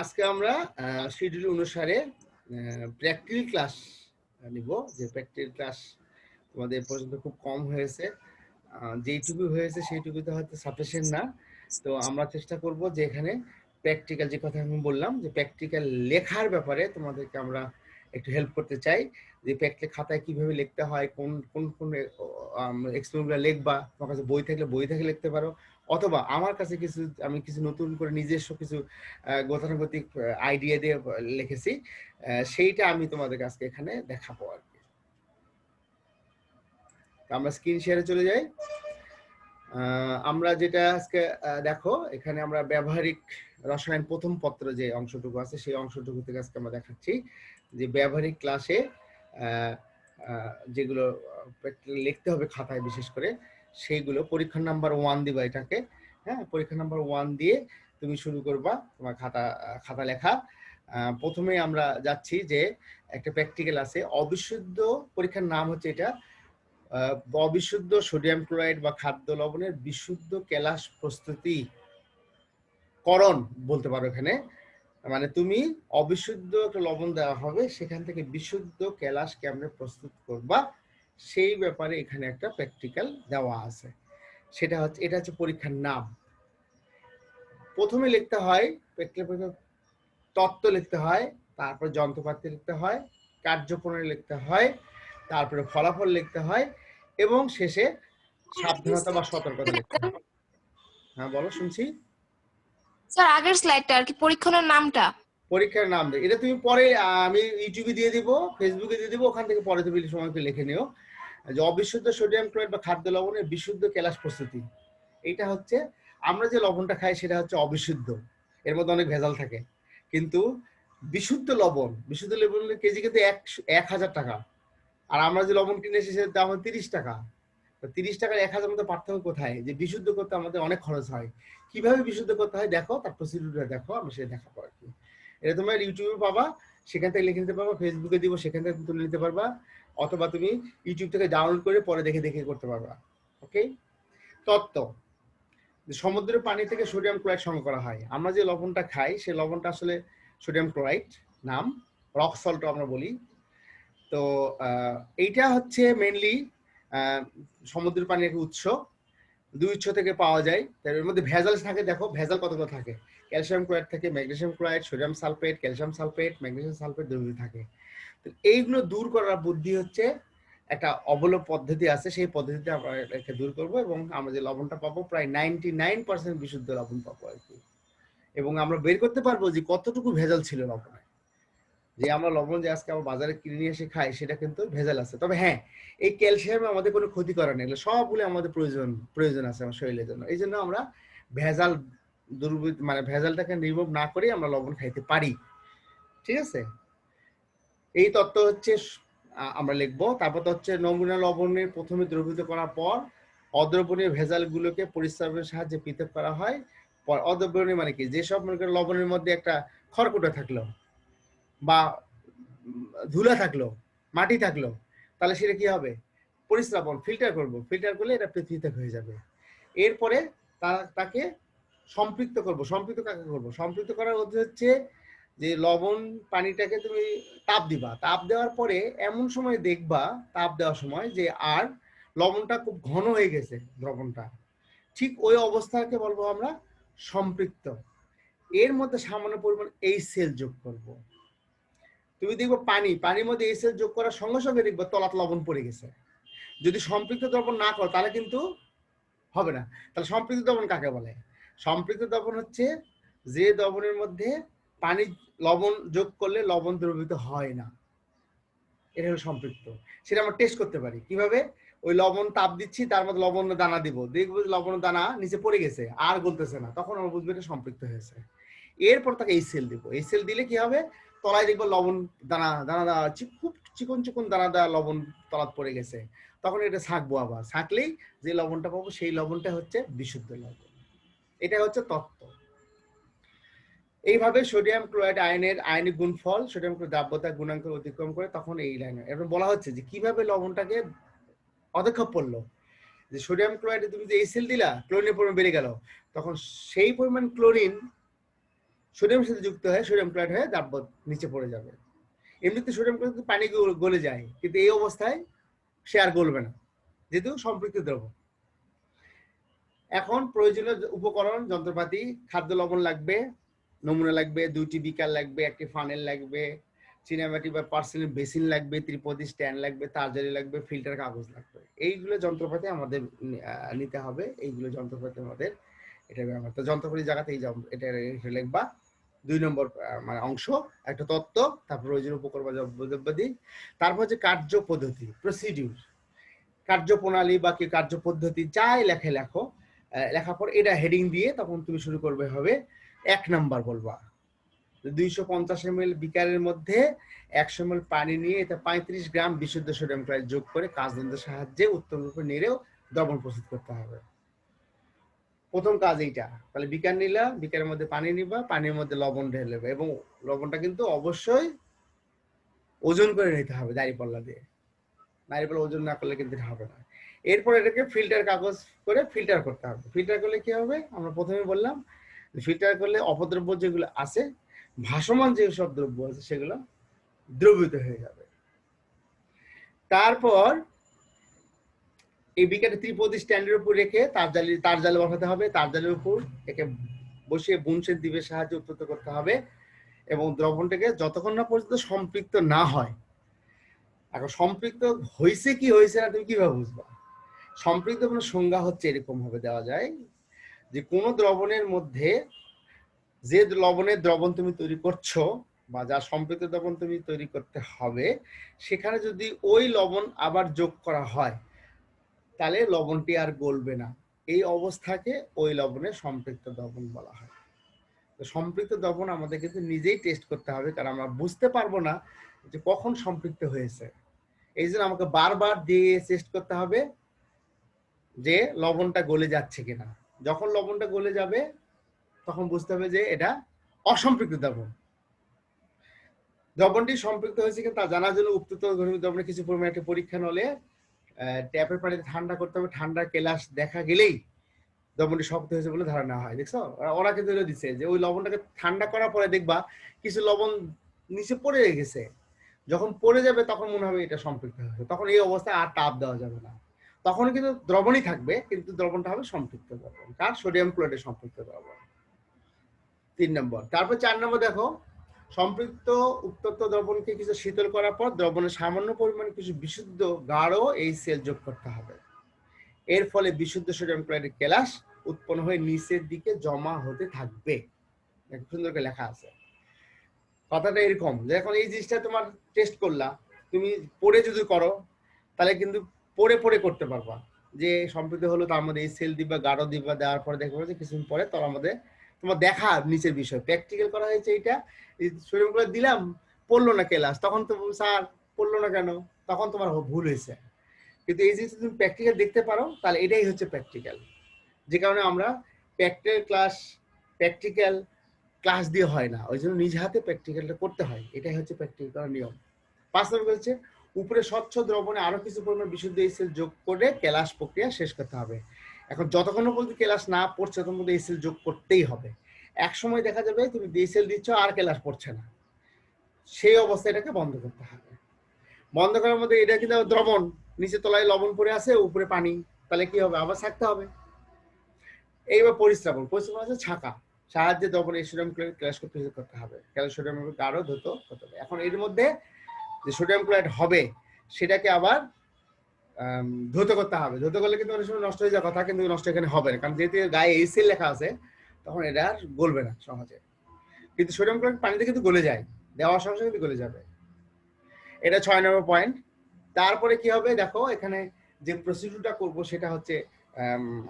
আজকে আমরা শিডিউল অনুসারে প্র্যাকটিক্যাল ক্লাস নিব। যে প্র্যাকটিক্যাল ক্লাস তোমাদের পর্যন্ত খুব কম হয়েছে। যেইটুকু হয়েছে সেইটুকুতে হয়তো সাফিসিয়েন্ট না। তো আমরা চেষ্টা করব যে এখানে প্র্যাকটিক্যাল যে কথা আমি বললাম, যে প্র্যাকটিক্যাল লেখার ব্যাপারে তোমাদেরকে আমরা একটু হেল্প করতে চাই। যে প্র্যাকটিক্যাল খাতায় কীভাবে লিখতে হয়, কোন কোন কোন এক্সপেরিমেন্টগুলো লিখবা, তোমার কাছে বই থাকলে বই থেকে লিখতে পারো। অথবা আমার কাছে কিছু, আমি কিছু নতুন করে নিজস্ব কিছু গতানুগতিক আইডিয়া দিয়ে লিখেছি সেইটা আমি তোমাদের কাছে এখানে দেখাবো আর কি। আমরা স্ক্রিন শেয়ারে চলে যাই। আমরা যেটা আজকে দেখো, এখানে আমরা ব্যবহারিক রসায়ন প্রথম পত্র যে অংশটুকু আছে, সেই অংশটুকু থেকে আজকে আমরা দেখাচ্ছি যে ব্যবহারিক ক্লাসে যেগুলো লিখতে হবে খাতায় বিশেষ করে সেইগুলো পরীক্ষা নাম্বার ওয়ান দিবা এটাকে হ্যাঁ? পরীক্ষা নাম্বার ওয়ান দিয়ে তুমি শুরু করবা তোমার খাতা খাতা লেখা। প্রথমে আমরা যাচ্ছি যে একটা প্র্যাকটিক্যাল আছে, অবিশুদ্ধ পরীক্ষার নাম হচ্ছে এটা অবিশুদ্ধ সোডিয়াম ক্লোরাইড বা খাদ্য লবণের বিশুদ্ধ কেলাস প্রস্তুতি করণ বলতে পারো এখানে। মানে তুমি অবিশুদ্ধ একটা লবণ দেওয়া হবে, সেখান থেকে বিশুদ্ধ কেলাস কেমনে প্রস্তুত করবা সেই ব্যাপারে এখানে একটা প্র্যাকটিক্যাল দেওয়া আছে। সেটা হচ্ছে এটা হচ্ছে পরীক্ষার নাম। প্রথমে লিখতে হয় তত্ত্ব লিখতে হয় তারপর যন্ত্রপাতি লিখতে হয় কার্যপ্রণালী লিখতে হয় তারপরে ফলাফল লিখতে হয় এবং শেষে সাবধানতা বা সতর্কতা লিখতে হয়। হ্যাঁ বলো শুনছি। স্যার আগের স্লাইডটা আর কি পরীক্ষণের নামটা? পরীক্ষার নাম এটা তুমি পরে আমি ইউটিউবে দিয়ে দিব ফেসবুকে দিয়ে দিব ওখান থেকে পরে তুমি সময় লিখে নিও। যে অবিশুদ্ধ সোডিয়াম ক্লোরাইড বা খাদ্য লবণের বিশুদ্ধ কেলাস প্রস্তুতি এটা হচ্ছে আমরা যে লবণটা খাই সেটা হচ্ছে অবিশুদ্ধ। এর মধ্যে অনেক ভেজাল থাকে। কিন্তু বিশুদ্ধ লবণ, বিশুদ্ধ লবণের কেজি কিন্তু এক এক হাজার টাকা। আর আমরা যে লবণ কিনে এসেছি সেটার দাম তিরিশ টাকা। তিরিশ টাকার এক হাজার মধ্যে পার্থক্য কোথায়? যে বিশুদ্ধ করতে আমাদের অনেক খরচ হয়। কীভাবে বিশুদ্ধ করতে হয় দেখো, তার প্রসিডিউরটা দেখো আমরা সেটা দেখাবো আর কি। এটা তোমার ইউটিউবে পাবা, সেখান থেকে লিখে নিতে পারবা ফেসবুকে দিব, সেখান থেকে তুলে নিতে পারবা। অথবা তুমি ইউটিউব থেকে ডাউনলোড করে পরে দেখে দেখে করতে পারবা ওকে তত্ত্ব সমুদ্রের পানি থেকে সোডিয়াম ক্লোরাইড সংগ্রহ করা হয়। আমরা যে লবণটা খাই, সেই লবণটা আসলে সোডিয়াম ক্লোরাইড নাম রক সল্ট আমরা বলি। তো এইটা হচ্ছে মেনলি সমুদ্রের পানির একটা উৎস। দুই উৎস থেকে পাওয়া যায়। তার এর মধ্যে ভেজাল থাকে, দেখো, ভেজাল কতগুলো থাকে? ক্যালসিয়াম ক্লোরাইড থাকে magnesium chloride sodium sulphate calcium sulphate magnesium sulphate দ্রবীভূত থাকে। এইগুলো দূর করার বুদ্ধি হচ্ছে একটা অবলব পদ্ধতি আছে, সেই পদ্ধতিতে আমরা এটাকে দূর করব এবং আমরা যে লবণটা পাবো প্রায় নাইনটি নাইন পার্সেন্ট বিশুদ্ধ লবণ পাবো আর কি। এবং আমরা বের করতে পারব যে কতটুকু ভেজাল ছিল লবণে। যে আমরা লবণ যে আজকে আমরা বাজারে কিনে নিয়ে এসে খাই, সেটা কিন্তু ভেজাল আছে। তবে হ্যাঁ এই ক্যালসিয়ামে আমাদের কোনো ক্ষতি করে না, এগুলো সবগুলো আমাদের প্রয়োজন প্রয়োজন আছে আমার শরীরের জন্য। এই জন্য আমরা ভেজাল দুর্বৃত মানে ভেজালটাকে রিমুভ না করে আমরা লবণ খাইতে পারি। ঠিক আছে? এই তত্ত্ব হচ্ছে আমরা লিখব। তারপর হচ্ছে নমুনা লবণের প্রথমে দ্রবীভূত করার পর অদ্রবণীয় ভেজালগুলোকে পরিশ্রমের সাহায্যে পৃথক করা হয়। পর অদ্রবণীয় মানে কি? যেসব মনে করেন লবণের মধ্যে একটা খড়কুটো থাকল বা ধুলা থাকল, মাটি থাকল, তাহলে সেটা কি হবে? পরিশ্রাবণ ফিল্টার করব। ফিল্টার করলে এটা পৃথিবীতে হয়ে যাবে। এরপরে তাকে সম্পৃক্ত করব। সম্পৃক্ত কাকে করব? সম্পৃক্ত করার অর্থ হচ্ছে যে লবণ পানিটাকে তুমি তাপ দিবা। তাপ দেওয়ার পরে এমন সময় দেখবা, তাপ দেওয়ার সময় যে আর লবণটা খুব ঘন হয়ে গেছে দ্রবণটা। ঠিক ওই অবস্থাকে বলব আমরা সম্পৃক্ত। এর মধ্যে সামান্য পরিমাণ এই সেল যোগ করব। তুমি দেখব পানি, পানির মধ্যে এই সেল যোগ করার সঙ্গে সঙ্গে দেখব তলাত লবণ পড়ে গেছে। যদি সম্পৃক্ত দ্রবণ না করো তাহলে কিন্তু হবে না। তাহলে সম্পৃক্ত দ্রবণ কাকে বলে? সম্পৃক্ত দ্রবণ হচ্ছে যে দ্রবণের মধ্যে পানি লবণ যোগ করলে লবণ দ্রবীভূত হয় না। এটা হলো সম্পৃক্ত। সেটা আমরা টেস্ট করতে পারি। কীভাবে? ওই লবণ তাপ দিচ্ছি, তার মধ্যে লবণ দানা দিব। দেখব লবণ দানা নিচে পড়ে গেছে, আর গলতেছে না। তখন আমরা বুঝব এটা সম্পৃক্ত হয়েছে। এরপর তাকে এই সেল দিব। এই সেল দিলে কি হবে? তলায় দেখব লবণ দানা দানা দানা খুব চিকন চিকন দানা দানা লবণ তলাত পড়ে গেছে। তখন এটা ছাঁকবো আবার। ছাঁকলেই যে লবণটা পাবো, সেই লবণটা হচ্ছে বিশুদ্ধ লবণ। এটা হচ্ছে তত্ত্ব। এইভাবে সোডিয়াম ক্লোরাইড আয়নের আয়নিক গুণফল, সোডিয়াম ক্লোরাইড দ্রাব্যতা গুণাঙ্ক অতিক্রম করে তখন এই লাইনে এবার বলা হচ্ছে যে কীভাবে লবণটাকে পদক্ষেপ পড়ল? যে সোডিয়াম ক্লোরাইডে তুমি যে এই সেল দিলা, ক্লোরিনের পরিমাণ বেড়ে গেল, তখন সেই পরিমাণ ক্লোরিন সোডিয়ামের সাথে যুক্ত হয়ে সোডিয়াম ক্লোরাইড হয়ে দ্রাব্য নিচে পড়ে যাবে। এমনিতে সোডিয়াম ক্লোরাইড পানি গল- গলে যায়, কিন্তু এই অবস্থায় সে আর গলবে না, যেহেতু সম্পৃক্ত দ্রব্য এখন প্রয়োজনীয় উপকরণ, যন্ত্রপাতি, খাদ্য লবণ লাগবে নমুনা লাগবে, দুইটি বিকার লাগবে, একটি ফানেল লাগবে চিনামাটি বা পার্সেলের বেসিন লাগবে, ত্রিপদি স্ট্যান্ড লাগবে, তারজারি লাগবে ফিল্টার কাগজ লাগবে। এইগুলো যন্ত্রপাতি আমাদের নিতে হবে, এইগুলো যন্ত্রপাতি আমাদের, এটা ব্যবহার তো যন্ত্রপাতি জায়গাতে এই এটা লিখবা দুই নম্বর মানে অংশ, একটা তত্ত্ব, তারপর প্রয়োজনীয় উপকরণ দ্রব্যাদি। তারপর হচ্ছে কার্য পদ্ধতি প্রসিডিউর কার্যপ্রণালী বা কি কার্য পদ্ধতি যাই লেখে লেখো লেখার পর এটা হেডিং দিয়ে তখন তুমি শুরু করবে হবে এক নাম্বার বলবা। দুইশো পঞ্চাশ এম এল বিকারের মধ্যে একশো এম পানি নিয়ে এটা পঁয়ত্রিশ গ্রাম বিশুদ্ধ সোডিয়াম ক্লোরাইড যোগ করে কাজযন্ত্রের সাহায্যে উত্তম রূপে নেড়েও দ্রবণ প্রস্তুত করতে হবে। প্রথম কাজ এইটা। তাহলে বিকার নিলা, বিকারের মধ্যে পানি নিবা, পানির মধ্যে লবণ ঢেলে এবং লবণটা কিন্তু অবশ্যই ওজন করে নিতে হবে দাড়ি দাঁড়িপাল্লা দিয়ে। দাঁড়িপাল্লা ওজন না করলে কিন্তু হবে না। এরপর এটাকে ফিল্টার কাগজ করে ফিল্টার করতে হবে। ফিল্টার করলে কি হবে? আমরা প্রথমে বললাম ফিল্টার করলে অপদ্রব্য যেগুলো আছে, ভাসমান যে সব দ্রব্য আছে সেগুলো দ্রবীভূত হয়ে যাবে। তারপর এই বিকারে ত্রিপদী স্ট্যান্ডের উপর রেখে তার জালি, তার জালে বসাতে হবে, তার জালের উপর একে বসিয়ে বুনসের দ্বীপের সাহায্যে উত্তপ্ত করতে হবে এবং দ্রবণটাকে যতক্ষণ না পর্যন্ত সম্পৃক্ত না হয়, এখন সম্পৃক্ত হয়েছে কি হয়েছে না তুমি কীভাবে বুঝবা? সম্পৃক্ত কোনো সংজ্ঞা হচ্ছে এরকম ভাবে দেওয়া যায় যে কোনো দ্রবণের মধ্যে যে লবণের দ্রবণ তুমি তৈরি করছ বা যা সম্পৃক্ত দ্রবণ তুমি তৈরি করতে হবে, সেখানে যদি ওই লবণ আবার যোগ করা হয়, তাহলে লবণটি আর গলবে না। এই অবস্থাকে ওই লবণের সম্পৃক্ত দ্রবণ বলা হয়। সম্পৃক্ত দ্রবণ আমাদের কিন্তু নিজেই টেস্ট করতে হবে, কারণ আমরা বুঝতে পারব না যে কখন সম্পৃক্ত হয়েছে। এই জন্য আমাকে বারবার দিয়ে টেস্ট করতে হবে যে লবণটা গলে যাচ্ছে কিনা। যখন লবণটা গলে যাবে, তখন বুঝতে হবে যে এটা অসম্পৃক্ত দ্রবণ। দ্রবণটি সম্পৃক্ত হয়েছে কিনা তা জানার জন্য উত্তপ্ত ঘনীভূত দ্রবণে কিছু পরিমাণে একটা পরীক্ষা নলে ট্যাপের পানিতে ঠান্ডা করতে হবে। ঠান্ডা কেলাস দেখা গেলেই দ্রবণটি শক্ত হয়েছে বলে ধারণা হয়, দেখছ? ওরা কিন্তু দিচ্ছে যে ওই লবণটাকে ঠান্ডা করার পরে দেখবা কিছু লবণ নিচে পড়ে গেছে। যখন পড়ে যাবে তখন মনে হবে এটা সম্পৃক্ত হয়েছে। তখন এই অবস্থায় আর তাপ দেওয়া যাবে না। তখন কিন্তু দ্রবণই থাকবে, কিন্তু দ্রবণটা হবে সম্পৃক্ত দ্রবণ। কার? সোডিয়াম ক্লোরাইডের সম্পৃক্ত দ্রবণ। তিন নম্বর। তারপর চার নম্বর দেখো, সম্পৃক্ত উত্তপ্ত দ্রবণকে কিছু শীতল করার পর দ্রবণের সামান্য পরিমাণে কিছু বিশুদ্ধ গাঢ় এই সেল যোগ করতে হবে। এর ফলে বিশুদ্ধ সোডিয়াম ক্লোরাইডের কেলাস উৎপন্ন হয়ে নিচের দিকে জমা হতে থাকবে। সুন্দর করে লেখা আছে। কথাটা এরকম যে, এখন এই জিনিসটা তোমার টেস্ট করলা। তুমি পড়ে যদি করো, তাহলে কিন্তু পড়ে পড়ে করতে পারবা। যে সম্পৃক্ত হলো তার মধ্যে এই সেল দিবা গাঢ় দিবা, দেওয়ার পরে দেখব যে কিছুদিন পরে তার মধ্যে তোমার দেখা নিচের বিষয়। প্র্যাকটিক্যাল করা হয়েছে সোডিয়াম ক্লোরাইড দিলাম, পড়ল না ক্লাস তখন তো স্যার পড়ল না কেন? তখন তোমার ভুল হয়েছে। কিন্তু এই জিনিসটা তুমি প্র্যাকটিক্যাল দেখতে পারো, তাহলে এটাই হচ্ছে প্র্যাকটিক্যাল যে কারণে আমরা প্র্যাকটিক্যাল ক্লাস প্র্যাকটিক্যাল ক্লাস দিয়ে হয় না। ওই জন্য নিজ হাতে প্র্যাকটিক্যালটা করতে হয়। এটাই হচ্ছে প্র্যাকটিক্যাল করার নিয়ম। পাঁচ নম্বর হচ্ছে উপরে স্বচ্ছ দ্রবণে আরও কিছু পরিমাণ বিশুদ্ধ এসেল যোগ করে কেলাস প্রক্রিয়া শেষ করতে হবে। এখন যতক্ষণ পর্যন্ত কেলাস না পড়ছে তখন পর্যন্ত এসেল যোগ করতেই হবে। এক সময় দেখা যাবে তুমি ডিএসএল দিচ্ছ, আর কেলাস পড়ছে না। সেই অবস্থায় এটাকে বন্ধ করতে হবে। বন্ধ করার মধ্যে এটা কিন্তু দ্রবণ। নিচে তলায় লবণ পড়ে আছে, উপরে পানি। তাহলে কি হবে? আবার থাকতে হবে। এইবার পরিশ্রাবণ। পরিশ্রাবণ আছে ছাকা। সাহায্যে দ্রবণ এই সোডিয়াম ক্লাস করতে করতে হবে। ক্যালসিয়াম গাঢ় ধুত করতে হবে। এখন এর মধ্যে যে সোডিয়াম ক্লোরাইড হবে, সেটাকে আবার ধৌত করতে হবে। ধৌত করলে কিন্তু অনেক সময় নষ্ট হয়ে যাওয়ার কথা, কিন্তু নষ্ট এখানে হবে না। কারণ যেহেতু গায়ে এসিল লেখা আছে, তখন এটা আর গলবে না সহজে। কিন্তু সোডিয়াম ক্লোরাইড পানিতে কিন্তু গলে যায়। দেওয়ার সঙ্গে সঙ্গে গলে যাবে। এটা ছয় নম্বর পয়েন্ট তারপরে কি হবে? দেখো, এখানে যে প্রসিডিউরটা করব, সেটা হচ্ছে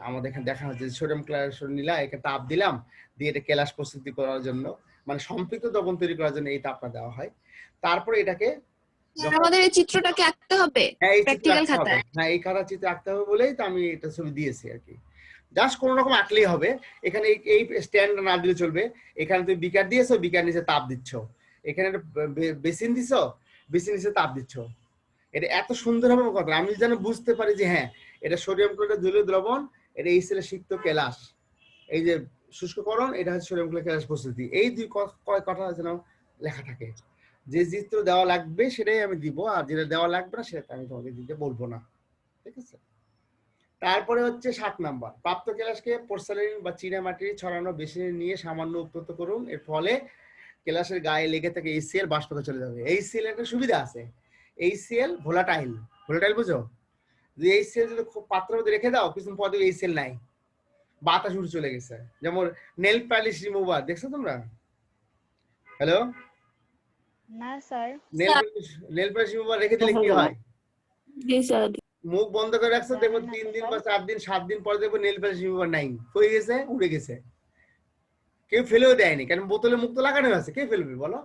আমাদের এখানে দেখা হচ্ছে সোডিয়াম ক্লোরাইড নিলা একে তাপ দিলাম, দিয়ে এটা কেলাস প্রস্তুতি করার জন্য মানে সম্পৃক্ত দ্রবণ তৈরি করার জন্য এই তাপটা দেওয়া হয়। তারপরে এটাকে আমাদের এই চিত্রটাকে আঁকতে হবে হ্যাঁ হবে। খাতায়। হ্যাঁ এই খাতা চিত্র আঁকতে হবে বলেই তো আমি এটা ছবি দিয়েছি আর কি। জাস্ট কোন রকম আঁকলেই হবে। এখানে এই- স্ট্যান্ড না দিলে চলবে। এখানে তুমি বিকার দিয়েছ বিকার নিচে তাপ দিচ্ছ। এখানে বেসিন দিছো বেসিন নিচে তাপ দিচ্ছ। এটা এত সুন্দর হবে কথা। আমি যেন বুঝতে পারি যে হ্যাঁ এটা সোডিয়াম ক্লোরাইড জলীয় দ্রবণ এটা এই সেলে সিক্ত কেলাস। এই যে শুষ্ককরণ এটা হচ্ছে সোডিয়াম ক্লোরাইড ক্যালাস প্রস্তুতি। এই দুই কয় কথা যেন লেখা থাকে। যে চিত্র দেওয়া লাগবে সেটাই আমি দিব, আর যেটা দেওয়া লাগবে না সেটা আমি তোমাকে দিতে বলব না, ঠিক আছে? তারপরে হচ্ছে সাত নাম্বার, প্রাপ্ত কেলাসকে পোর্সালিন বা চীনামাটি ছড়ানো বেশি নিয়ে সামান্য উত্তপ্ত করুন, এর ফলে কেলাসের গায়ে লেগে থেকে এইচসিএল বাষ্পকে চলে যাবে। এইচসিএল একটা সুবিধা আছে এইচসিএল ভোলাটাইল ভোলাটাইল বুঝো যে এইচসিএল যদি খুব পাত্রের মধ্যে রেখে দাও, কিছুদিন পর দেখবে এইচসিএল নাই। বাতাস উঠে চলে গেছে। যেমন নেল পালিশ রিমুভার দেখছ তোমরা? হ্যালো না sir. Nail polish nail polish remover রেখে দিলে কি হয়? জি স্যার। মুখ বন্ধ করে রাখছো না, তিন দিন বা চার দিন সাত দিন পরে দেখব নেল পালিশ রিমুভার নাই। হয়ে গেছে উড়ে গেছে। কেউ ফেলেও দেয়নি কারণ বোতলে মুখ তো লাগানো আছে কে ফেলবে বলো?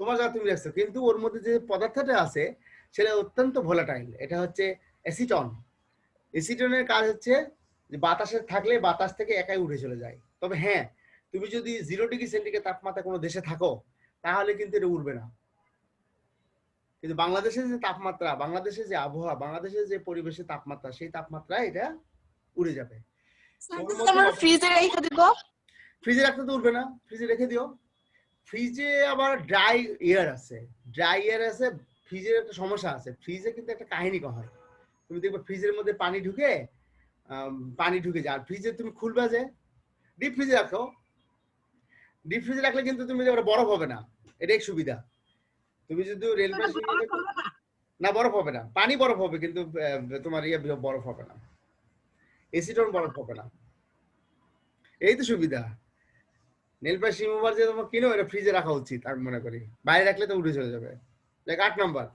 তোমার যা তুমি রাখছো। কিন্তু ওর মধ্যে যে পদার্থটা আছে সেটা অত্যন্ত ভোলাটাইল এটা হচ্ছে অ্যাসিটন অ্যাসিটনের কাজ হচ্ছে যে বাতাসে থাকলে বাতাস থেকে একাই উঠে চলে যায়। তবে হ্যাঁ তুমি যদি জিরো ডিগ্রি সেন্টিগ্রেড তাপমাত্রা কোনো দেশে থাকো তাহলে কিন্তু এটা উঠবে না। কিন্তু বাংলাদেশের যে তাপমাত্রা বাংলাদেশের যে আবহাওয়া বাংলাদেশের যে পরিবেশের তাপমাত্রা সেই তাপমাত্রা এটা উড়ে যাবে। ফ্রিজে রেখে দিব ফ্রিজে রাখতে তো উঠবে না ফ্রিজে রেখে দিও। ফ্রিজে আবার ড্রাই এয়ার আছে ড্রাই এয়ার আছে ফ্রিজের একটা সমস্যা আছে। ফ্রিজে কিন্তু একটা কাহিনী হয়। তুমি দেখবে ফ্রিজের মধ্যে পানি ঢুকে পানি ঢুকে যায়। আর ফ্রিজে তুমি খুলবে যে ডিপ ফ্রিজে রাখো। ডিপ ফ্রিজে রাখলে কিন্তু তুমি বরফ হবে না। এটাই সুবিধা। তুমি যদি রেল না বরফ হবে না। পানি বরফ হবে কিন্তু তোমার ইয়ে বরফ হবে না। এসিটন বরফ হবে না। এই তো সুবিধা। নেল পালিশ রিমুভার যে তোমার কিনো এটা ফ্রিজে রাখা উচিত আমি মনে করি। বাইরে রাখলে তো উঠে চলে যাবে। দেখ আট নম্বর।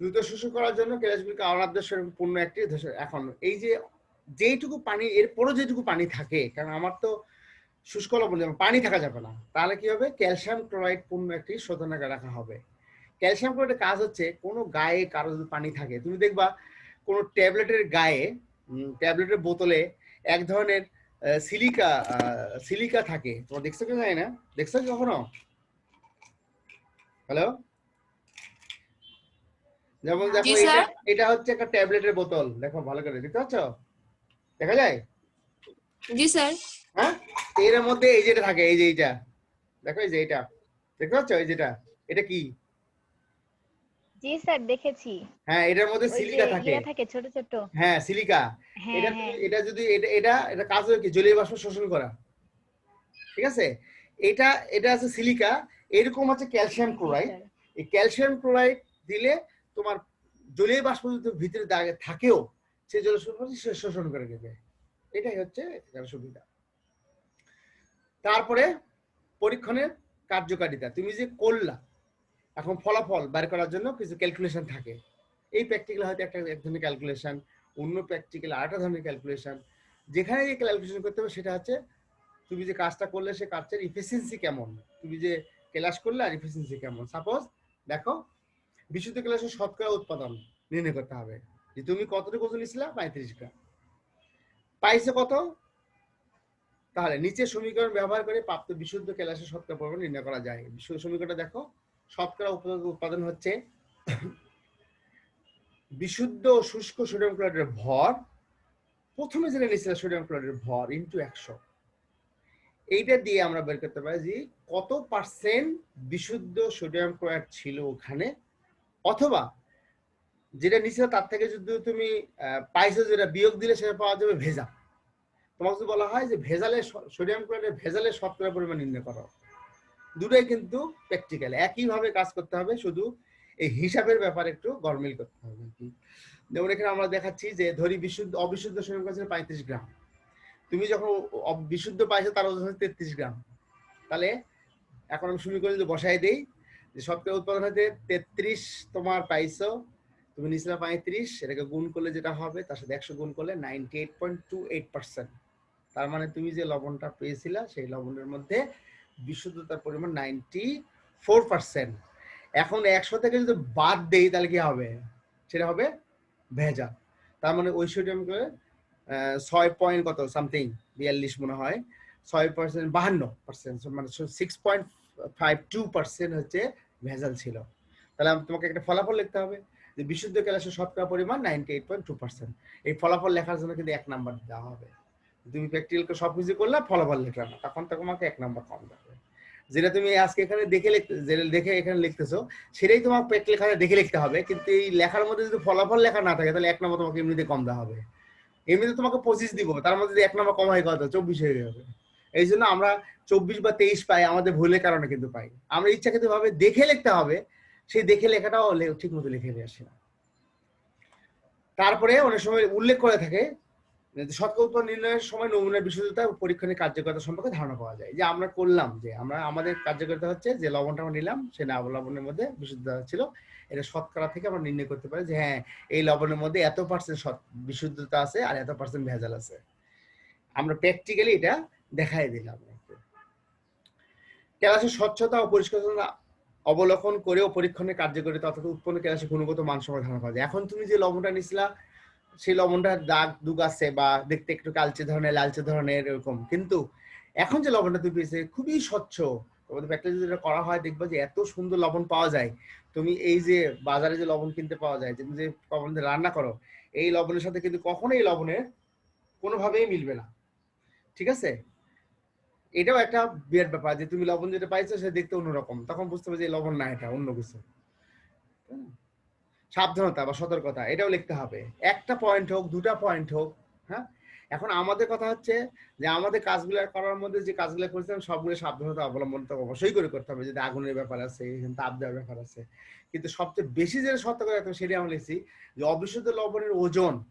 দ্রুত শুষ্ক করার জন্য কেলাসগুলিকে অনাদ্য পূর্ণ একটি এখন এই যে যেইটুকু পানি এরপরও যেটুকু পানি থাকে কারণ আমার তো শুষ্ক লবণ পানি থাকা যাবে না তাহলে কি হবে? ক্যালসিয়াম ক্লোরাইড পূর্ণ একটি শোধনাগার রাখা হবে। ক্যালসিয়াম ক্লোরাইডের কাজ হচ্ছে কোনো গায়ে কারও যদি পানি থাকে তুমি দেখবা কোনো ট্যাবলেটের গায়ে ট্যাবলেটের বোতলে এক ধরনের সিলিকা সিলিকা থাকে। তোমার দেখছ কি জানি না? দেখছ কি কখনো? হ্যালো যেমন দেখো এটা হচ্ছে একটা ট্যাবলেটের বোতল। দেখো ভালো করে দেখতে পাচ্ছ? দেখা যায়? জি স্যার হ্যাঁ? এর মধ্যে এই যেটা থাকে এই যে এইটা। দেখো এই যে এটা দেখতে পাচ্ছ? এই যেটা। এটা কি? জি স্যার দেখেছি। হ্যাঁ এটার মধ্যে সিলিকা থাকে। থাকে ছোট ছোট। হ্যাঁ সিলিকা। হ্যাঁ এটা হ্যাঁ। এটা যদি এটা এটা এটা কাজ হলো কি? জলীয় বাষ্প শোষণ করা। ঠিক আছে? এটা এটা আছে সিলিকা। এরকম হচ্ছে ক্যালসিয়াম ক্লোরাইড। এই ক্যালসিয়াম ক্লোরাইড দিলে তোমার জলীয় বাষ্প যদি ভিতরে থাকেও সেই জল শোষণ করে দেবে এটাই হচ্ছে এটার সুবিধা। তারপরে পরীক্ষণের কার্যকারিতা। তুমি যে করলা এখন ফলাফল বের করার জন্য কিছু ক্যালকুলেশন থাকে। এই প্র্যাকটিক্যাল হয়তো একটা এক ধরনের ক্যালকুলেশন অন্য প্র্যাকটিক্যাল আরেকটা ধরনের ক্যালকুলেশন যেখানে যে ক্যালকুলেশন করতে হবে সেটা হচ্ছে, তুমি যে কাজটা করলে সে কাজটার ইফিসিয়েন্সি কেমন? তুমি যে ক্লাস করলে আর ইফিসিয়েন্সি কেমন? সাপোজ দেখো, বিশুদ্ধ ক্লাসের শতকরা উৎপাদন নির্ণয় করতে হবে। যে তুমি কতটুকু ওজন নিয়েছিলা? পঁয়ত্রিশ গ্রাম। পাইছে কত? তাহলে নিচে সমীকরণ ব্যবহার করে প্রাপ্ত বিশুদ্ধ ক্লাসের শতকরা পরিমাণ নির্ণয় করা যায়। বিশুদ্ধ সমীকরণটা দেখো শতকরা উৎপাদন হচ্ছে বিশুদ্ধ শুষ্ক সোডিয়াম ক্লোরাইডের ভর। প্রথমে জেনে নিয়েছিল সোডিয়াম ক্লোরাইডের ভর ইনটু একশো। এইটা দিয়ে আমরা বের করতে পারি যে কত পার্সেন্ট বিশুদ্ধ সোডিয়াম ক্লোরাইড ছিল ওখানে, অথবা যেটা নিছিল তার থেকে যদি তুমি পাইছো যেটা বিয়োগ দিলে সেটা পাওয়া যাবে ভেজা। তোমাকে যদি বলা হয় যে ভেজালে সোডিয়াম ক্লোরাইডের ভেজালে শতকরা পরিমাণ নির্ণয় করো। দুটোই কিন্তু প্র্যাকটিক্যাল একইভাবে কাজ করতে হবে, শুধু এই হিসাবের ব্যাপারে একটু গরমিল করতে হবে আর কি। যেমন এখানে আমরা দেখাচ্ছি যে ধরি বিশুদ্ধ, অবিশুদ্ধ সোডিয়াম ক্লোরাইড পঁয়ত্রিশ গ্রাম। তুমি যখন বিশুদ্ধ পাইছো তার ওজন হচ্ছে তেত্রিশ গ্রাম। তাহলে এখন আমি করে যদি বসাই দেই, যে শতকরা উৎপাদন হতে তেত্রিশ তোমার পাইছো, তুমি নিছিলা পঁয়ত্রিশ, এটাকে গুণ করলে যেটা হবে, তার সাথে একশো গুণ করলে ninety eight point two eight percent তার মানে তুমি যে লবণটা পেয়েছিলা, সেই লবণের মধ্যে বিশুদ্ধতার পরিমাণ নাইনটি ফোর পার্সেন্ট এখন একশো থেকে যদি বাদ দেই, তাহলে কি হবে? সেটা হবে ভেজা তার মানে ওই সোডিয়ামকে ছয় পয়েন্ট কত সামথিং বিয়াল্লিশ মনে হয়। ছয় পার্সেন্ট বাহান্ন পার্সেন্ট মানে six point five two percent হচ্ছে ভেজাল ছিল। তাহলে তোমাকে একটা ফলাফল লিখতে হবে। যে বিশুদ্ধ ক্যালাসের শতকরা পরিমাণ ninety eight point two percent এই ফলাফল লেখার জন্য কিন্তু এক নাম্বার দেওয়া হবে। তুমি প্র্যাকটিক্যাল সবকিছু করলে, ফলাফল লিখলে না। তখন তোমাকে এক নম্বর কম দেবে যেটা তুমি আজকে এখানে দেখে লিখতে দেখে এখানে লিখতেছো, সেটাই তোমার পেট খাতা দেখে লিখতে হবে। কিন্তু এই লেখার মধ্যে যদি ফলাফল লেখা না থাকে, তাহলে এক নম্বর তোমাকে এমনিতে কম দেওয়া হবে। এমনিতে তোমাকে পঁচিশ দিব, তার মধ্যে যদি এক নম্বর কম হয়, কত? চব্বিশ হয়ে যাবে। এই জন্য আমরা চব্বিশ বা তেইশ পাই, আমাদের ভুলের কারণে কিন্তু পাই। আমরা ইচ্ছাকৃত ভাবে দেখে লিখতে হবে, সেই দেখে লেখাটাও ঠিক মতো লিখে নিয়ে আসি না। তারপরে অনেক সময় উল্লেখ করে থাকে শতক উত্তর নির্ণয়ের সময় নমুনার বিশুদ্ধতা ও পরীক্ষণের কার্যকারিতা সম্পর্কে ধারণা পাওয়া যায়। যে আমরা করলাম যে, আমরা, আমাদের কার্যকারিতা হচ্ছে যে, লবণটা আমরা নিলাম সেই না লবণের মধ্যে বিশুদ্ধতা ছিল। এটা শতকরা থেকে আমরা নির্ণয় করতে পারি যে হ্যাঁ এই লবণের মধ্যে এত পার্সেন্ট বিশুদ্ধতা আছে আর এত পার্সেন্ট ভেজাল আছে। আমরা প্র্যাকটিক্যালি এটা দেখাই দিলাম ক্লাসের স্বচ্ছতা ও পরিষ্কারতা অবলোকন করেও পরীক্ষণের কার্যকারিতা অর্থাৎ উৎপন্ন ক্লাসে গুণগত মান সময় ধারণা পাওয়া যায়। এখন তুমি যে লবণটা নিছিলা সেই লবণটার দাগ দুগ আছে বা দেখতে একটু কালচে ধরনের, লালচে ধরনের, এরকম। কিন্তু এখন যে লবণটা তুমি পেয়েছে খুবই স্বচ্ছ। তোমাদের প্র্যাকটিস যদি করা হয়, দেখবা যে এত সুন্দর লবণ পাওয়া যায়। তুমি এই যে বাজারে যে লবণ কিনতে পাওয়া যায় যে তুমি যে লবণ রান্না করো, এই লবণের সাথে কিন্তু কখনো এই লবণের কোনোভাবেই মিলবে না। ঠিক আছে? এটাও একটা বিরাট ব্যাপার যে তুমি লবণ যেটা পাইছো, সেটা দেখতে অন্যরকম। তখন বুঝতে হবে যে লবণ না, এটা অন্য কিছু? সাবধানতা বা সতর্কতা, এটাও লিখতে হবে। একটা পয়েন্ট হোক, দুটা পয়েন্ট হোক হ্যাঁ? এখন আমাদের কথা হচ্ছে যে, আমাদের কাজগুলো করার মধ্যে যে কাজগুলো করেছিলাম, সবগুলো সাবধানতা অবলম্বন তো অবশ্যই করে করতে হবে। যদি আগুনের ব্যাপার আছে তাপ দেওয়ার ব্যাপার আছে। কিন্তু সবচেয়ে বেশি যেটা সতর্ক রাখতে সেটা আমরা লিখছি যে, অবিশুদ্ধ লবণের ওজন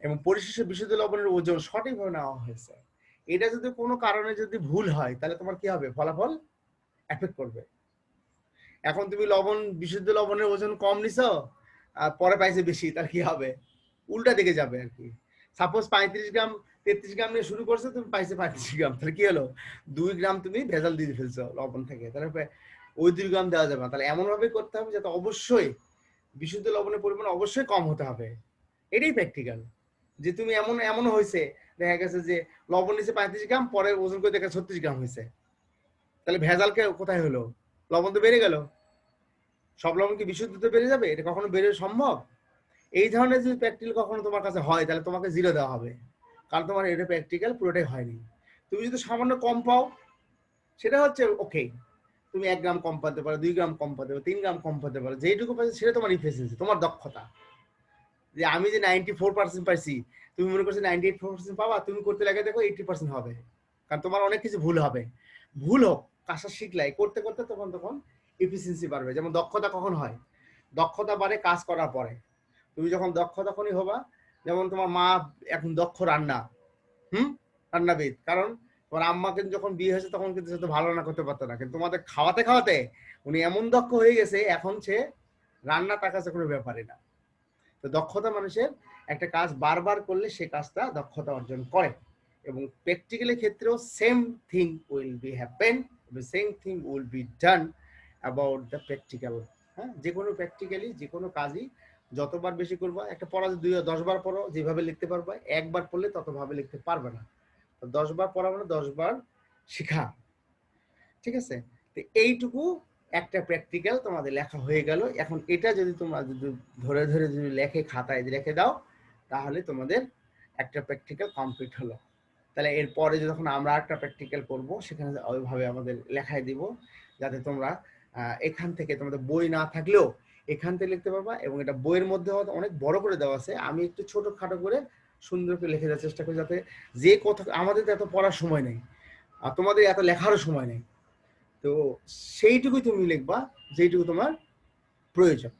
এবং পরিশেষে বিশুদ্ধ লবণের ওজন সঠিকভাবে নেওয়া হয়েছে। এটা যদি কোনো কারণে যদি ভুল হয়, তাহলে তোমার কি হবে? ফলাফল এফেক্ট করবে। এখন তুমি লবণ, বিশুদ্ধ লবণের ওজন কম নিছো পরে পাইছে বেশি, তার কি হবে? উল্টা দিকে যাবে আর কি। সাপোজ পঁয়ত্রিশ গ্রাম, তেত্রিশ গ্রাম নিয়ে শুরু করছ, তুমি পাইছে পঁয়ত্রিশ গ্রাম। তাহলে কি হলো? দুই গ্রাম তুমি ভেজাল দিয়ে ফেলছো লবণ থেকে। তাহলে ওই দুই গ্রাম দেওয়া যাবে না। তাহলে এমন ভাবে করতে হবে যাতে অবশ্যই বিশুদ্ধ লবণের পরিমাণ অবশ্যই কম হতে হবে। এটাই প্র্যাকটিক্যাল যে তুমি এমন এমন হয়েছে, দেখা গেছে যে লবণ নিচে পঁয়ত্রিশ গ্রাম, পরে ওজন করে দেখা ছত্রিশ গ্রাম হয়েছে। তাহলে ভেজালকে কোথায় হলো? লবণ তো বেড়ে গেল। সব লবণ কি বিশুদ্ধতে বেড়ে যাবে? এটা কখনো বেড়ে সম্ভব? এই ধরনের যদি প্র্যাকটিক্যাল কখনো তোমার কাছে হয়, তাহলে তোমাকে জিরো দেওয়া হবে। কারণ তোমার এটা প্র্যাকটিক্যাল পুরোটাই হয়নি। তুমি যদি সামান্য কম পাও, সেটা হচ্ছে ওকে তুমি এক গ্রাম কম পাতে পারো, দুই গ্রাম কম পাতে পারো, তিন গ্রাম কম পাতে পারো, যেইটুকু পাচ্ছি সেটা তোমার ইফিসিয়েন্সি তোমার দক্ষতা। যে আমি যে নাইনটি ফোর পার্সেন্ট পাইছি, তুমি মনে করছ নাইনটি এইট ফোর পার্সেন্ট পাবা, তুমি করতে লাগে দেখো এইটি পার্সেন্ট হবে। কারণ তোমার অনেক কিছু ভুল হবে। ভুল হোক কাঁসা শিখলাই করতে করতে তখন তখন এফিসিয়েন্সি বাড়বে। যেমন দক্ষতা কখন হয়? দক্ষতা বাড়ে কাজ করার পরে। তুমি যখন দক্ষ তখনই হবা। যেমন তোমার মা এখন দক্ষ রান্না। হুম? রান্নাবিদ। কারণ তোমার আম্মা কিন্তু যখন বিয়ে হয়েছে তখন কিন্তু সে তো ভালো রান্না করতে পারতো না। কিন্তু তোমাদের খাওয়াতে খাওয়াতে উনি এমন দক্ষ হয়ে গেছে, এখন সে রান্না তার কাছে কোনো ব্যাপারই না। তো দক্ষতা মানুষের একটা কাজ বারবার করলে সে কাজটা দক্ষতা অর্জন করে। এবং প্র্যাকটিক্যালের ক্ষেত্রেও same thing will be happen same thing will be done about the practical হ্যাঁ? যে কোনো প্র্যাকটিক্যালি যে কোনো কাজই যতবার বেশি করবা, একটা পড়া দুই দশ বার পড়ো, যেভাবে লিখতে পারবা, একবার পড়লে ততভাবে লিখতে পারবে না। তো দশ বার পড়া মানে দশ বার শিখা। ঠিক আছে? তো এইটুকু একটা প্র্যাকটিক্যাল তোমাদের লেখা হয়ে গেল। এখন এটা যদি তোমরা যদি ধরে ধরে যদি লেখে খাতায় রেখে দাও, তাহলে তোমাদের একটা প্র্যাকটিক্যাল কমপ্লিট হলো। তাহলে এরপরে যখন আমরা একটা প্র্যাকটিক্যাল করব, সেখানে ওইভাবে আমাদের লেখায় দিব, যাতে তোমরা এখান থেকে তোমাদের বই না থাকলেও এখান থেকে লিখতে পারবা এবং এটা বইয়ের মধ্যে অনেক বড় করে দেওয়া আছে। আমি একটু ছোট খাটো করে সুন্দর করে লিখে দেওয়ার চেষ্টা করি যাতে যে কথা আমাদের এত পড়ার সময় নেই আর তোমাদের এত লেখারও সময় নেই। তো সেইটুকুই তুমি লিখবা, যেইটুকু তোমার প্রয়োজন।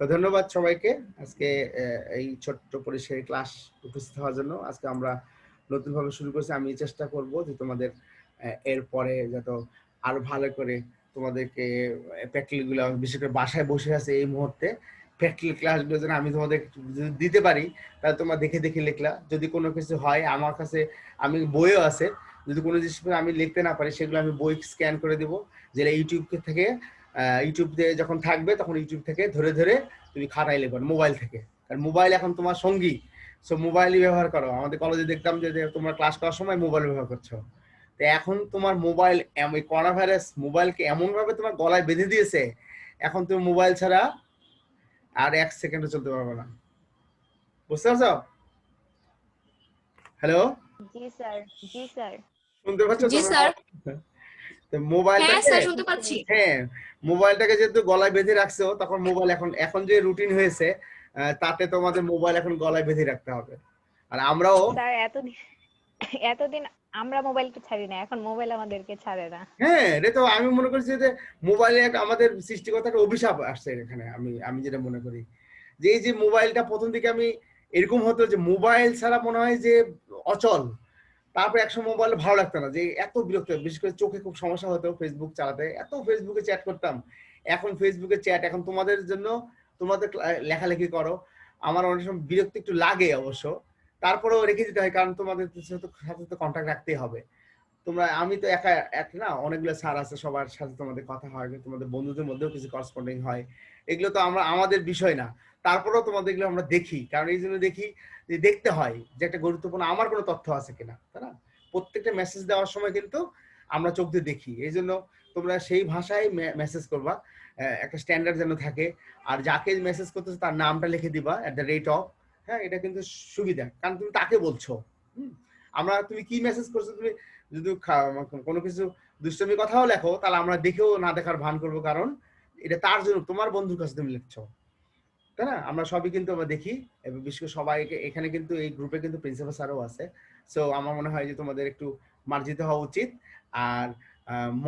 তো ধন্যবাদ সবাইকে আজকে এই ছোট্ট পরিসরে ক্লাস উপস্থিত হওয়ার জন্য। আজকে আমরা নতুনভাবে শুরু করছি। আমি চেষ্টা করব যে তোমাদের এরপরে যত আরও ভালো করে তোমাদেরকে প্র্যাকটিক্যালগুলো বিশেষ করে বাসায় বসে আছে এই মুহূর্তে প্র্যাকটিক্যাল ক্লাসগুলো যেন আমি তোমাদের দিতে পারি, তাহলে তোমরা দেখে দেখে লিখলা। যদি কোনো কিছু হয়, আমার কাছে, আমি বইও আছে, যদি কোনো জিনিস আমি লিখতে না পারি, সেগুলো আমি বই স্ক্যান করে দিব। যেটা ইউটিউব থেকে ইউটিউব যখন থাকবে, তখন ইউটিউব থেকে ধরে ধরে তুমি খাতায় লিখবে মোবাইল থেকে। কারণ মোবাইল এখন তোমার সঙ্গী। সো মোবাইলই ব্যবহার করো। আমাদের কলেজে দেখতাম যে তোমরা ক্লাস করার সময় মোবাইল ব্যবহার করছ। তো এখন তোমার মোবাইল করোনা ভাইরাস মোবাইলকে এমন ভাবে তোমার গলায় বেঁধে দিয়েছে এখন তুমি মোবাইল ছাড়া আর এক সেকেন্ডও চলতে পারবে না। বুঝতে পারছ? হ্যালো জি স্যার জি স্যার। শুনতে পাচ্ছ জি? স্যার। হ্যাঁ মোবাইলটাকে শুনতে পাচ্ছি। হ্যাঁ মোবাইলটাকে যেহেতু গলায় বেঁধে রাখছো তখন মোবাইল এখন এখন যে রুটিন হয়েছে আহ, তাতে তোমাদের মোবাইল এখন গলায় বেঁধে রাখতে হবে। আর আমরাও এতদিন এতদিন আমরা মোবাইলকে ছাড়ি না, এখন মোবাইল আমাদেরকে ছাড়ে না। হ্যাঁ এটা তো আমি মনে করছি যে মোবাইলে একটা আমাদের সৃষ্টিকর্তার একটা অভিশাপ আসছে এখানে, আমি আমি যেটা মনে করি। যে এই যে মোবাইলটা প্রথম দিকে আমি এরকম হতো যে মোবাইল ছাড়া মনে হয় যে অচল। তারপর একসময় মোবাইল ভালো লাগতো না, যে এত বিরক্ত, বিশেষ করে চোখে খুব সমস্যা হতো ফেসবুক চালাতে, এত ফেসবুকে চ্যাট করতাম। এখন ফেসবুকে চ্যাট এখন তোমাদের জন্য তোমাদের লেখালেখি করো। আমার অনেক সময় বিরক্তি একটু লাগে অবশ্য। তারপরেও রেখে দিতে হয়, কারণ তোমাদের সাথে তো কন্ট্যাক্ট রাখতেই হবে। তোমরা, আমি তো একা, এক না, অনেকগুলো স্যার আছে, সবার সাথে তোমাদের কথা হয়, তোমাদের বন্ধুদের মধ্যেও কিছু করসপন্ডিং হয়। এগুলো তো আমরা, আমাদের বিষয় না। তারপরেও তোমাদের এগুলো আমরা দেখি, কারণ এই জন্য দেখি যে দেখতে হয় যে একটা গুরুত্বপূর্ণ, আমার কোনো তথ্য আছে কিনা, তাই না? প্রত্যেকটা মেসেজ দেওয়ার সময় কিন্তু আমরা চোখ দিয়ে দেখি। এই জন্য তোমরা সেই ভাষায় মেসেজ করবা একটা স্ট্যান্ডার্ড যেন থাকে। আর যাকে মেসেজ করতেছো তার নামটা লিখে দিবা এট দ্য রেট অফ হ্যাঁ এটা কিন্তু সুবিধা। কারণ তুমি তাকে বলছো। আমরা তুমি কি মেসেজ করছ? তুমি যদি কোনো কিছু দুষ্টমি কথাও লেখো, তাহলে আমরা দেখেও না দেখার ভান করব। কারণ এটা তার জন্য, তোমার বন্ধুর কাছে তুমি লিখছো। তাই না? আমরা সবই কিন্তু আমরা দেখি। এবং বিশেষ করে সবাইকে এখানে কিন্তু এই গ্রুপে কিন্তু প্রিন্সিপাল স্যারও আছে। সো আমার মনে হয় যে তোমাদের একটু মার্জিত হওয়া উচিত। আর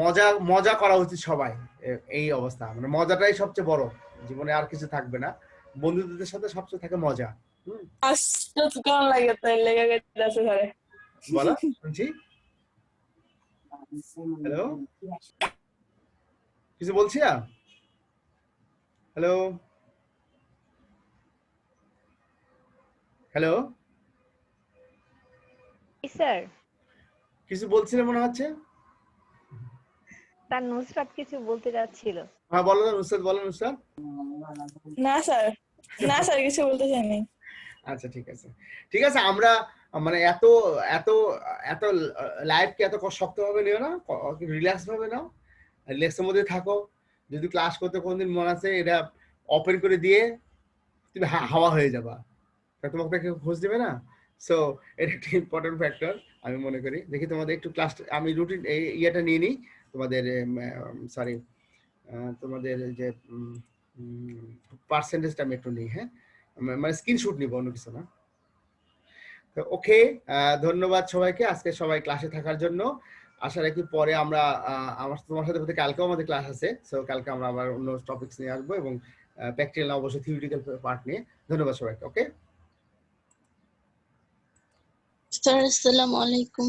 মজা মজা করা উচিত সবাই। এই অবস্থা। মানে মজাটাই সবচেয়ে বড়। জীবনে আর কিছু থাকবে না। বন্ধুদের সাথে সবচেয়ে থাকে মজা। কেমন লাগে? তাই লেগে গেছে স্যারে বলো শুনছি। হ্যালো কিছু বলছি? হ্যালো হ্যালো স্যার কিছু বলছিলে মনে হচ্ছে? তার নুসরাত কিছু বলতে যাচ্ছিল। হ্যাঁ বলো না নুসরাত বলো নুসরাত। না স্যার না স্যার কিছু বলতে চাইনি। আচ্ছা ঠিক আছে। ঠিক আছে, আমরা মানে এত এত এত লাইফকে এত শক্ত ভাবে নিও না রিল্যাক্স ভাবে নাও। রিল্যাক্সের মধ্যে থাকো। যদি ক্লাস করতে কোনদিন মনে আছে, এটা ওপেন করে দিয়ে তুমি হাওয়া হয়ে যাবা। তোমাকে কেউ খোঁজ দেবে না? সো এটা একটা ইম্পর্টেন্ট ফ্যাক্টর আমি মনে করি। দেখি তোমাদের একটু ক্লাস আমি রুটিন এই ইয়েটা নিয়ে নিই। তোমাদের সরি তোমাদের যে পার্সেন্টেজটা আমি একটু নিই হ্যাঁ? মানে স্ক্রিনশট নিব অন্য কিছু না। তো ওকে ধন্যবাদ সবাইকে আজকে সবাই ক্লাসে থাকার জন্য। আশা রাখি পরে আমরা আমার, তোমার সাথে কালকেও আমাদের ক্লাস আছে সো কালকে আমরা আবার অন্য টপিকস নিয়ে আসব এবং প্র্যাকটিক্যাল অবশ্যই থিওরিটিক্যাল পার্ট নিয়ে। ধন্যবাদ সবাইকে ওকে স্যার আসসালামু আলাইকুম।